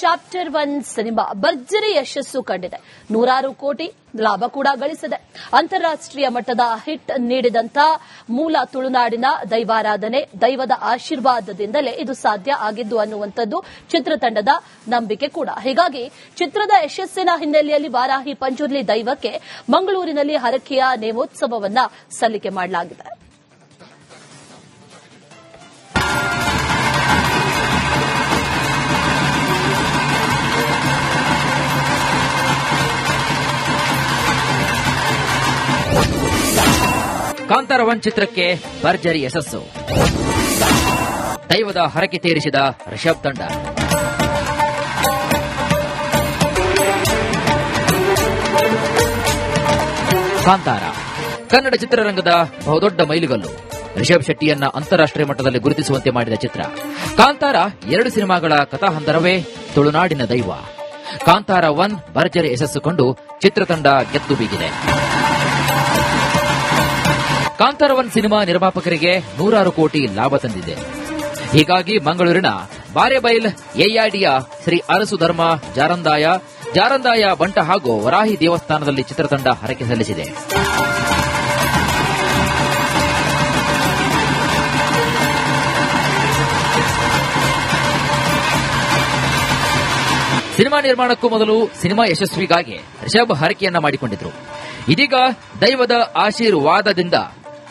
Chapter one cinema ಭರ್ಜರಿ ಯಶಸ್ಸು ಕಂಡಿದೆ. ನೂರಾರು ಕೋಟಿ ಲಾಭ ಕೂಡ ಗಳಿಸಿದೆ. ಅಂತಾರಾಷ್ಟೀಯ ಮಟ್ಟದ ಹಿಟ್ ನೀಡಿದಂತ ಮೂಲ ತುಳುನಾಡಿನ ದೈವಾರಾಧನೆ, ದೈವದ ಆಶೀರ್ವಾದದಿಂದಲೇ ಇದು ಸಾಧ್ಯ ಆಗಿದ್ದು ಅನ್ನುವಂಥದ್ದು ಚಿತ್ರತಂಡದ ನಂಬಿಕೆ ಕೂಡ. ಹೀಗಾಗಿ ಚಿತ್ರದ ಯಶಸ್ಸಿನ ಹಿನ್ನೆಲೆಯಲ್ಲಿ ವಾರಾಹಿ ಪಂಚುರ್ಲಿ ದೈವಕ್ಕೆ ಮಂಗಳೂರಿನಲ್ಲಿ ಹರಕೆಯ ನೇಮೋತ್ಸವವನ್ನು ಸಲ್ಲಿಕೆ ಮಾಡಲಾಗಿದೆ. ಒನ್ ಚಿತ್ರಕ್ಕೆ ಭರ್ಜರಿ ಯಶಸ್ಸು. ದೈವದ ಹರಕೆ ತೀರಿಸಿದ ರಿಷಬ್ ತಂಡ. ಕಾಂತಾರ. ಕನ್ನಡ ಚಿತ್ರರಂಗದ ಬಹುದೊಡ್ಡ ಮೈಲಿಗಲ್ಲು. ರಿಷಬ್ ಶೆಟ್ಟಿಯನ್ನ ಅಂತಾರಾಷ್ಟ್ರೀಯ ಮಟ್ಟದಲ್ಲಿ ಗುರುತಿಸುವಂತೆ ಮಾಡಿದ ಚಿತ್ರ. ಕಾಂತಾರ ಎರಡು ಸಿನಿಮಾಗಳ ಕಥಾಹಂದರವೇ ತುಳುನಾಡಿನ ದೈವ. ಕಾಂತಾರ ಒನ್ ಭರ್ಜರಿ ಯಶಸ್ಸು ಕಂಡು ಚಿತ್ರತಂಡ ಗೆದ್ದು ಬೀಗಿದೆ. ಕಾಂತಾರ ಒನ್ ಸಿನಿಮಾ ನಿರ್ಮಾಪಕರಿಗೆ ನೂರಾರು ಕೋಟಿ ಲಾಭ ತಂದಿದೆ. ಹೀಗಾಗಿ ಮಂಗಳೂರಿನ ಬಾರೆಬೈಲ್ ಎಐಡಿಯ ಶ್ರೀ ಅರಸು ಧರ್ಮ ಜಾರಂದಾಯ ಜಾರಂದಾಯ ಬಂಟ ಹಾಗೂ ವರಾಹಿ ದೇವಸ್ಥಾನದಲ್ಲಿ ಚಿತ್ರತಂಡ ಹರಕೆ ಸಲ್ಲಿಸಿದೆ. ಸಿನಿಮಾ ನಿರ್ಮಾಣಕ್ಕೂ ಮೊದಲು ಸಿನಿಮಾ ಯಶಸ್ವಿಗಾಗಿ ರಿಷಬ್ ಹರಕೆಯನ್ನ ಮಾಡಿಕೊಂಡಿದ್ರು. ಇದೀಗ ದೈವದ ಆಶೀರ್ವಾದದಿಂದ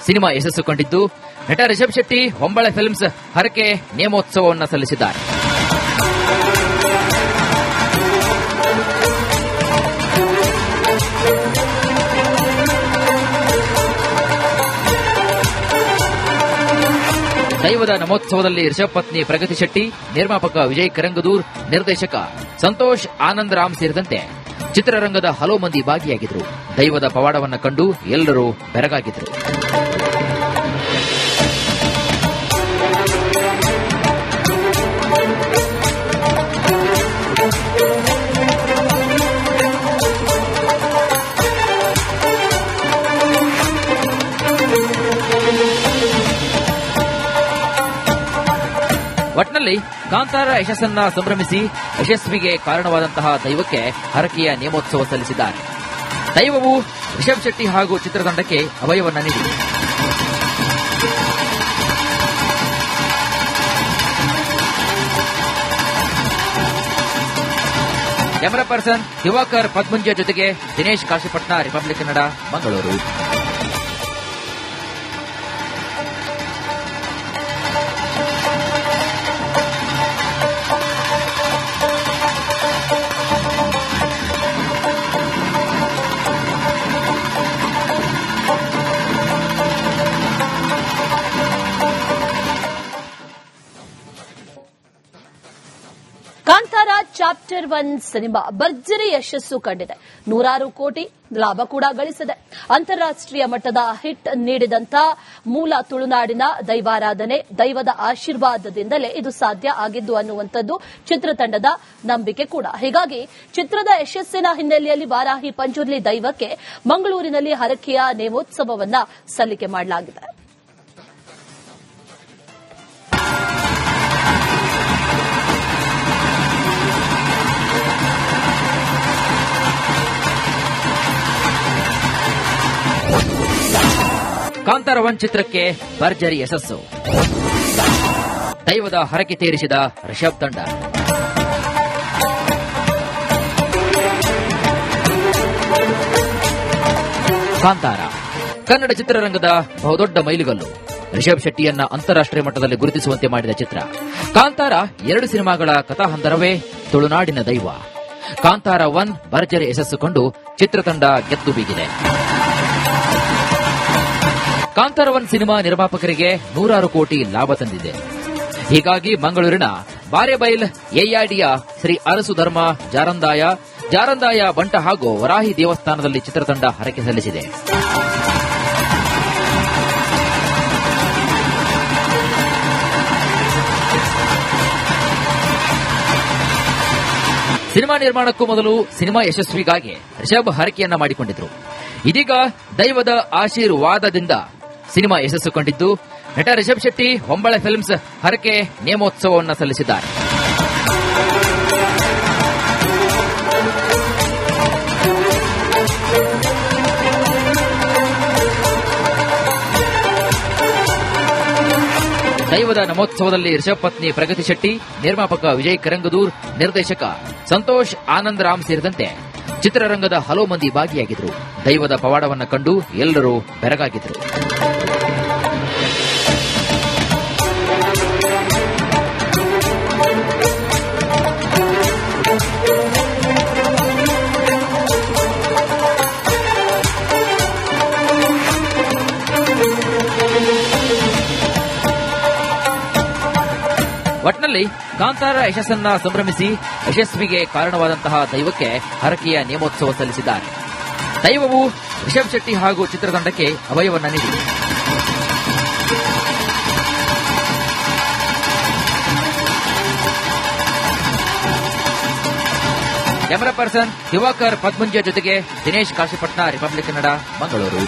ಸಿನಿಮಾ ಯಶಸ್ಸು ಕಂಡಿದ್ದು ನಟ ರಿಷಬ್ ಶೆಟ್ಟಿ ಹೊಂಬಳೆ ಫಿಲ್ಮ್ಸ್ ಹರಕೆ ನೇಮೋತ್ಸವವನ್ನು ಸಲ್ಲಿಸಿದ್ದಾರೆ. ದೈವದ ನಮೋತ್ಸವದಲ್ಲಿ ರಿಷಬ್ ಪತ್ನಿ ಪ್ರಗತಿ ಶೆಟ್ಟಿ, ನಿರ್ಮಾಪಕ ವಿಜಯ್ ಕರಂಗದೂರ್, ನಿರ್ದೇಶಕ ಸಂತೋಷ್ ಆನಂದ್ ರಾಮ್ ಸೇರಿದಂತೆ ಚಿತ್ರರಂಗದ ಹಲವು ಮಂದಿ ಭಾಗಿಯಾಗಿದ್ದರು. ದೈವದ ಪವಾಡವನ್ನು ಕಂಡು ಎಲ್ಲರೂ ಬೆರಗಾಗಿದ್ರು ಕಾಂತಾರ ಯಶಸ್ಸನ್ನ ಸಂಭ್ರಮಿಸಿ ಯಶಸ್ವಿಗೆ ಕಾರಣವಾದಂತಹ ದೈವಕ್ಕೆ ಹರಕೆಯ ನೇಮೋತ್ಸವ ಸಲ್ಲಿಸಿದ್ದಾರೆ. ದೈವವು ರಿಷಬ್ ಶೆಟ್ಟಿ ಹಾಗೂ ಚಿತ್ರತಂಡಕ್ಕೆ ಅಭಯವನ್ನ ನೀಡಿದೆ ಕ್ಯಾಮರಾ ಪರ್ಸನ್ ದಿವಾಕರ್ ಪದ್ಮಂಜ ಜೊತೆಗೆ Dinesh Kashipatna Republic Kannada, Mangaluru. Chapter one cinema ಭರ್ಜರಿ ಯಶಸ್ಸು ಕಂಡಿದೆ. ನೂರಾರು ಕೋಟಿ ಲಾಭ ಕೂಡ ಗಳಿಸಿದೆ. ಅಂತಾರಾಷ್ಟೀಯ ಮಟ್ಟದ ಹಿಟ್ ನೀಡಿದಂತ ಮೂಲ ತುಳುನಾಡಿನ ದೈವಾರಾಧನೆ ದೈವದ ಆಶೀರ್ವಾದದಿಂದಲೇ ಇದು ಸಾಧ್ಯ ಆಗಿದ್ದು ಅನ್ನುವಂಥದ್ದು ಚಿತ್ರತಂಡದ ನಂಬಿಕೆ ಕೂಡ. ಹೀಗಾಗಿ ಚಿತ್ರದ ಯಶಸ್ಸಿನ ಹಿನ್ನೆಲೆಯಲ್ಲಿ ವಾರಾಹಿ ಪಂಚುರ್ಲಿ ದೈವಕ್ಕೆ ಮಂಗಳೂರಿನಲ್ಲಿ ಹರಕೆಯ ನೇಮೋತ್ಸವವನ್ನ ಸಲ್ಲಿಕೆ ಮಾಡಲಾಗಿದೆ. ಕಾಂತಾರ ಒನ್ ಚಿತ್ರಕ್ಕೆ ಭರ್ಜರಿ ಯಶಸ್ಸು ದೈವದ ಹರಕೆ ತೀರಿಸಿದ ರಿಷಬ್ ತಂಡ ಕಾಂತಾರ ಕನ್ನಡ ಚಿತ್ರರಂಗದ ಬಹುದೊಡ್ಡ ಮೈಲಿಗಲ್ಲು ರಿಷಬ್ ಶೆಟ್ಟಿಯನ್ನ ಅಂತಾರಾಷ್ಟ್ರೀಯ ಮಟ್ಟದಲ್ಲಿ ಗುರುತಿಸುವಂತೆ ಮಾಡಿದ ಚಿತ್ರ ಕಾಂತಾರ ಎರಡು ಸಿನಿಮಾಗಳ ಕಥಾಹಂದರವೇ ತುಳುನಾಡಿನ ದೈವ ಕಾಂತಾರ ಒನ್ ಭರ್ಜರಿ ಯಶಸ್ಸು ಕಂಡು ಚಿತ್ರತಂಡ ಗೆದ್ದು ಬೀಗಿದೆ ಕಾಂತಾರ ಒನ್ ಸಿನಿಮಾ ನಿರ್ಮಾಪಕರಿಗೆ ನೂರಾರು ಕೋಟಿ ಲಾಭ ತಂದಿದೆ. ಹೀಗಾಗಿ ಮಂಗಳೂರಿನ ಬಾರೆಬೈಲ್ ಎಐಡಿಯ ಶ್ರೀ ಅರಸು ಧರ್ಮ ಜಾರಂದಾಯ ಜಾರಂದಾಯ ಬಂಟ ಹಾಗೂ ವರಾಹಿ ದೇವಸ್ಥಾನದಲ್ಲಿ ಚಿತ್ರತಂಡ ಹರಕೆ ಸಲ್ಲಿಸಿದೆ. ಸಿನಿಮಾ ನಿರ್ಮಾಣಕ್ಕೂ ಮೊದಲು ಸಿನಿಮಾ ಯಶಸ್ವಿಗಾಗಿ ರಿಷಬ್ ಹರಕೆಯನ್ನ ಮಾಡಿಕೊಂಡಿದ್ರು. ಇದೀಗ ದೈವದ ಆಶೀರ್ವಾದದಿಂದ ಸಿನಿಮಾ ಯಶಸ್ಸು ಕಂಡಿದ್ದು ನಟ ರಿಷಬ್ ಶೆಟ್ಟಿ ಹೊಂಬಳೆ ಫಿಲ್ಮ್ಸ್ ಹರಕೆ ನೇಮೋತ್ಸವವನ್ನು ಸಲ್ಲಿಸಿದ್ದಾರೆ. ದೈವದ ನಮೋತ್ಸವದಲ್ಲಿ ರಿಷಬ್ ಪತ್ನಿ ಪ್ರಗತಿ ಶೆಟ್ಟಿ, ನಿರ್ಮಾಪಕ ವಿಜಯ್ ಕರಂಗದೂರ್, ನಿರ್ದೇಶಕ ಸಂತೋಷ್ ಆನಂದ್ ರಾಮ್ ಸೇರಿದಂತೆ ಚಿತ್ರರಂಗದ ಹಲವು ಮಂದಿ ಭಾಗಿಯಾಗಿದ್ದರು. ದೈವದ ಪವಾಡವನ್ನು ಕಂಡು ಎಲ್ಲರೂ ಬೆರಗಾಗಿದ್ದರು. ಒಟ್ನಲ್ಲಿ ಕಾಂತಾರ ಯಶಸ್ಸನ್ನ ಸಂಭ್ರಮಿಸಿ ಯಶಸ್ವಿಗೆ ಕಾರಣವಾದಂತಹ ದೈವಕ್ಕೆ ಹರಕೆಯ ನೇಮೋತ್ಸವ ಸಲ್ಲಿಸಿದ್ದಾರೆ. ದೈವವು ರಿಷಬ್ ಶೆಟ್ಟಿ ಹಾಗೂ ಚಿತ್ರತಂಡಕ್ಕೆ ಅಭಯವನ್ನ ನೀಡಿದೆ. ಕ್ಯಾಮರಾ ಪರ್ಸನ್ ದಿವಾಕರ್ ಪದ್ಮಂಜ ಜೊತೆಗೆ Dinesh Kashipatna Republic Kannada, Mangaluru.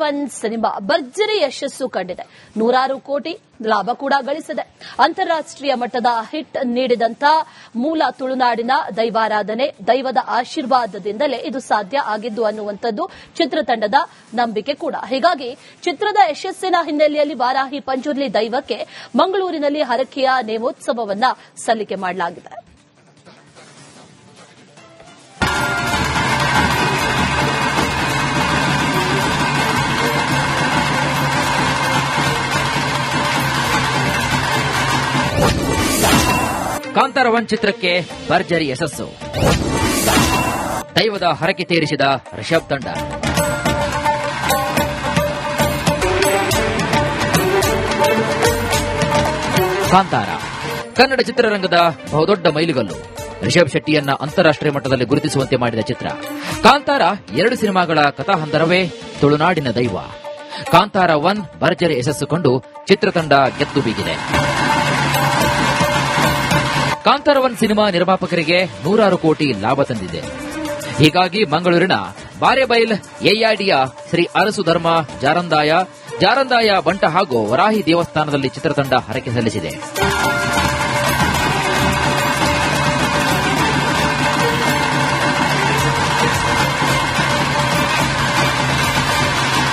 One cinema ಭರ್ಜರಿ ಯಶಸ್ಸು ಕಂಡಿದೆ. ನೂರಾರು ಕೋಟಿ ಲಾಭ ಕೂಡ ಗಳಿಸಿದೆ. ಅಂತಾರಾಷ್ಟೀಯ ಮಟ್ಟದ ಹಿಟ್ ನೀಡಿದಂತ ಮೂಲ ತುಳುನಾಡಿನ ದೈವಾರಾಧನೆ ದೈವದ ಆಶೀರ್ವಾದದಿಂದಲೇ ಇದು ಸಾಧ್ಯ ಆಗಿದ್ದು ಅನ್ನುವಂಥದ್ದು ಚಿತ್ರತಂಡದ ನಂಬಿಕೆ ಕೂಡ. ಹೀಗಾಗಿ ಚಿತ್ರದ ಯಶಸ್ಸಿನ ಹಿನ್ನೆಲೆಯಲ್ಲಿ ವಾರಾಹಿ ಪಂಚುರ್ಲಿ ದೈವಕ್ಕೆ ಮಂಗಳೂರಿನಲ್ಲಿ ಹರಕೆಯ ನೇಮೋತ್ಸವವನ್ನ ಸಲ್ಲಿಕೆ ಮಾಡಲಾಗಿದೆ. ಒನ್ ಚಿತ್ರಕ್ಕೆ ಭರ್ಜರಿ ಯಶಸ್ಸು. ದೈವದ ಹರಕೆ ತೀರಿಸಿದ ರಿಷಬ್ ತಂಡ. ಕಾಂತಾರ. ಕನ್ನಡ ಚಿತ್ರರಂಗದ ಬಹುದೊಡ್ಡ ಮೈಲಿಗಲ್ಲು. ರಿಷಬ್ ಶೆಟ್ಟಿಯನ್ನ ಅಂತಾರಾಷ್ಟ್ರೀಯ ಮಟ್ಟದಲ್ಲಿ ಗುರುತಿಸುವಂತೆ ಮಾಡಿದ ಚಿತ್ರ. ಕಾಂತಾರ ಎರಡು ಸಿನಿಮಾಗಳ ಕಥಾಹಂದರವೇ ತುಳುನಾಡಿನ ದೈವ. ಕಾಂತಾರ ಒನ್ ಭರ್ಜರಿ ಯಶಸ್ಸು ಕಂಡು ಚಿತ್ರತಂಡ ಗೆದ್ದು ಬೀಗಿದೆ. ಕಾಂತಾರ ಒನ್ ಸಿನಿಮಾ ನಿರ್ಮಾಪಕರಿಗೆ ನೂರಾರು ಕೋಟಿ ಲಾಭ ತಂದಿದೆ. ಹೀಗಾಗಿ ಮಂಗಳೂರಿನ ಬಾರೆಬೈಲ್ ಎಐಡಿಯ ಶ್ರೀ ಅರಸು ಧರ್ಮ ಜಾರಂದಾಯ ಜಾರಂದಾಯ ಬಂಟ ಹಾಗೂ ವರಾಹಿ ದೇವಸ್ಥಾನದಲ್ಲಿ ಚಿತ್ರತಂಡ ಹರಕೆ ಸಲ್ಲಿಸಿದೆ.